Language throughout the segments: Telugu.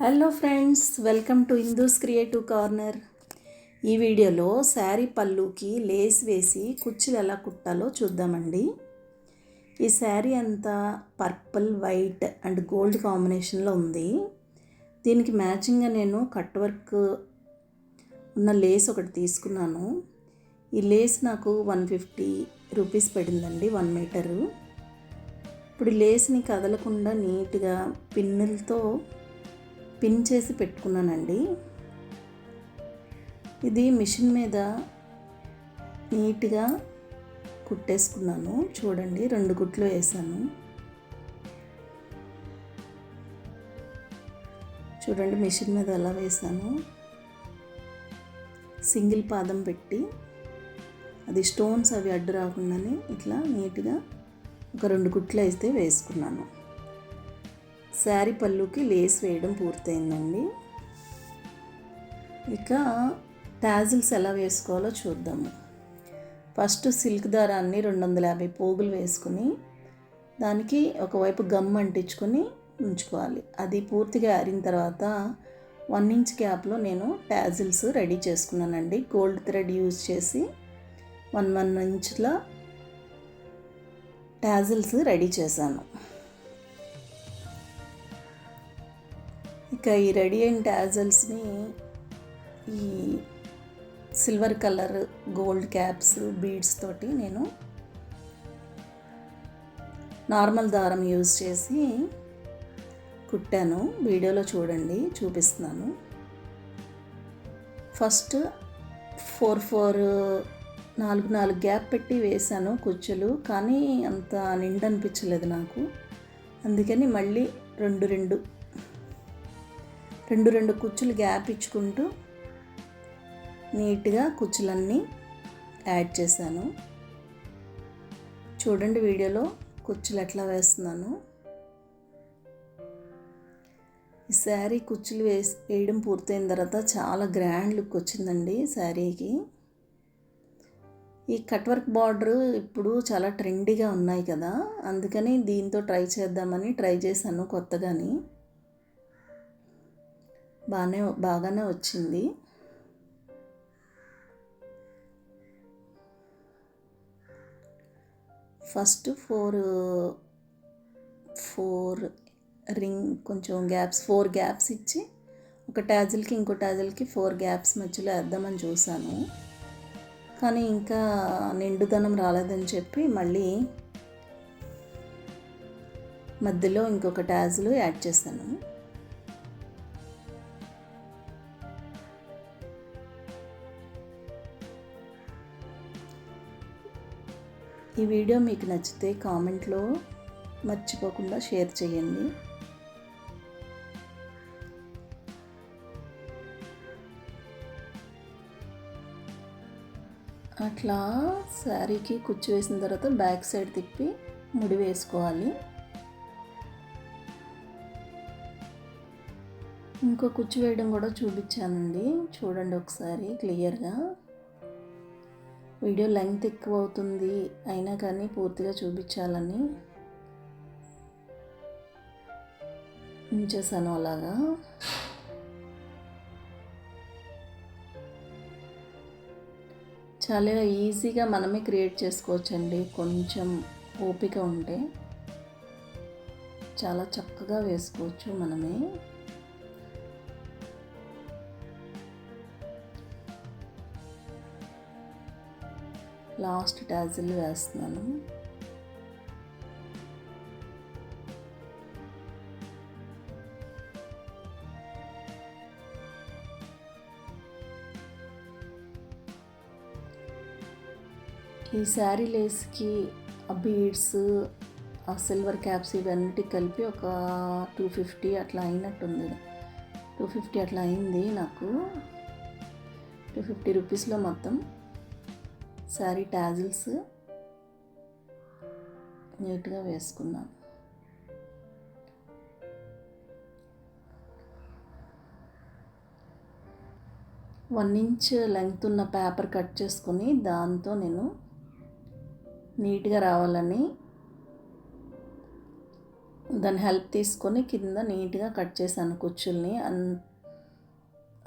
Hello friends welcome to Hindu's creative corner ఈ వీడియోలో శారీ పళ్ళుకి లేస్ వేసి కుచ్చులు ఎలా కుట్టాలో చూద్దామండి. ఈ శారీ అంతా పర్పుల్ వైట్ అండ్ గోల్డ్ కాంబినేషన్లో ఉంది. దీనికి మ్యాచింగ్గా నేను కట్ వర్క్ ఉన్న లేస్ ఒకటి తీసుకున్నాను. ఈ లేస్ నాకు వన్ ఫిఫ్టీ రూపీస్ పడిందండి వన్ మీటరు. ఇప్పుడు లేస్ని కదలకుండా నీట్గా పిన్నులతో పిన్ చేసి పెట్టుకున్నానండి. ఇది మిషన్ మీద నీట్గా కుట్టేసుకున్నాను. చూడండి రెండు గుట్లు వేసాను. చూడండి మిషన్ మీద ఎలా వేసాను. సింగిల్ పాదం పెట్టి అది స్టోన్స్ అవి అడ్డు రాకుండానే ఇట్లా నీట్గా ఒక రెండు కుట్లు అయితే వేసుకున్నాను. శారీ పళ్ళుకి లేస్ వేయడం పూర్తయిందండి. ఇక టాజిల్స్ ఎలా వేసుకోవాలో చూద్దాము. ఫస్ట్ సిల్క్ దారాన్ని రెండు వందల యాభై పోగులు వేసుకుని దానికి ఒకవైపు గమ్ అంటించుకొని ఉంచుకోవాలి. అది పూర్తిగా ఆరిన తర్వాత వన్ ఇంచ్ గ్యాప్లో నేను టాజిల్స్ రెడీ చేసుకున్నానండి. గోల్డ్ థ్రెడ్ యూజ్ చేసి వన్ వన్ ఇంచ్ల టాజిల్స్ రెడీ చేశాను. ఇక ఈ రెడీ అయిన ఈ silver colour gold caps beads తోటి నేను నార్మల్ దారం యూజ్ చేసి కుట్టాను. వీడియోలో చూడండి చూపిస్తున్నాను. ఫస్ట్ ఫోర్ ఫోర్ నాలుగు నాలుగు గ్యాప్ పెట్టి వేశాను కుచ్చులు కానీ అంత నిండనిపించలేదు నాకు. అందుకని మళ్ళీ రెండు రెండు రెండు రెండు కుచ్చులు గ్యాప్ ఇచ్చుకుంటూ నీట్గా కుచ్చులన్నీ యాడ్ చేశాను. చూడండి వీడియోలో కుచ్చులు ఎట్లా వేస్తున్నాను. ఈ శారీ కుచ్చులు వేసి వేయడం పూర్తయిన తర్వాత చాలా గ్రాండ్ లుక్ వచ్చిందండి శారీకి. ఈ కట్ వర్క్ బార్డర్ ఇప్పుడు చాలా ట్రెండీగా ఉన్నాయి కదా అందుకని దీంతో ట్రై చేద్దామని ట్రై చేశాను కొత్తగాని. బాగానే బాగానే వచ్చింది. ఫస్ట్ ఫోర్ ఫోర్ రింగ్ కొంచెం గ్యాప్స్ ఫోర్ గ్యాప్స్ ఇచ్చి ఒక ట్యాజిల్కి ఇంకో ట్యాజిల్కి ఫోర్ గ్యాప్స్ మధ్యలో వేద్దామని చూశాను. కానీ ఇంకా నిండుదనం రాలేదని చెప్పి మళ్ళీ మధ్యలో ఇంకొక టాజిల్ యాడ్ చేశాను. ఈ వీడియో మీకు నచ్చితే కామెంట్లో మర్చిపోకుండా షేర్ చేయండి. అట్లా శారీకి కుచ్చు వేసిన తర్వాత బ్యాక్ సైడ్ తిప్పి ముడి వేసుకోవాలి. ఇంకో కుచ్చు వేయడం కూడా చూపించానండి. చూడండి ఒకసారి క్లియర్గా. వీడియో లెంగ్త్ ఎక్కువ అవుతుంది అయినా కానీ పూర్తిగా చూపించాలని ఉంచేసాను అలాగా. చాలా ఈజీగా మనమే క్రియేట్ చేసుకోవచ్చండి కొంచెం ఓపిక ఉంటే. చాలా చక్కగా వేసుకోవచ్చు మనమే. లాస్ట్ టాజిల్ వేస్తున్నాను. ఈ శారీ లేస్కి ఆ బీడ్స్ ఆ సిల్వర్ క్యాప్స్ ఇవన్నీ కలిపి ఒక టూ ఫిఫ్టీ అట్లా అయినట్టుంది. టూ ఫిఫ్టీ అట్లా అయింది నాకు. టూ ఫిఫ్టీ రూపీస్లో మొత్తం. శారీ టాజిల్స్ నీట్గా వేసుకున్నాను. వన్ ఇంచ్ లెంగ్త్ ఉన్న పేపర్ కట్ చేసుకొని దాంతో నేను నీట్గా రావాలని దాని హెల్ప్ తీసుకొని కింద నీట్గా కట్ చేశాను కుచ్చుల్ని.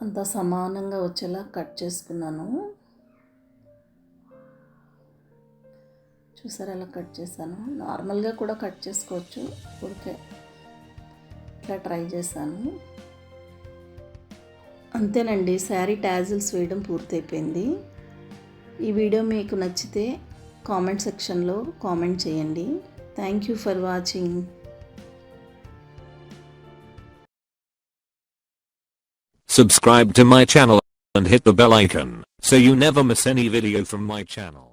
అంత సమానంగా వచ్చేలా కట్ చేసుకున్నాను. చూసారా అలా కట్ చేశాను. నార్మల్గా కూడా కట్ చేసుకోవచ్చు. ఊరికే ఇట్లా ట్రై చేశాను. అంతేనండి శారీ ట్యాజిల్స్ వేయడం పూర్తయిపోయింది. ఈ వీడియో మీకు నచ్చితే కామెంట్ సెక్షన్లో కామెంట్ చేయండి. Thank you for watching. Subscribe to my channel and hit the bell icon so you never miss any video from my channel.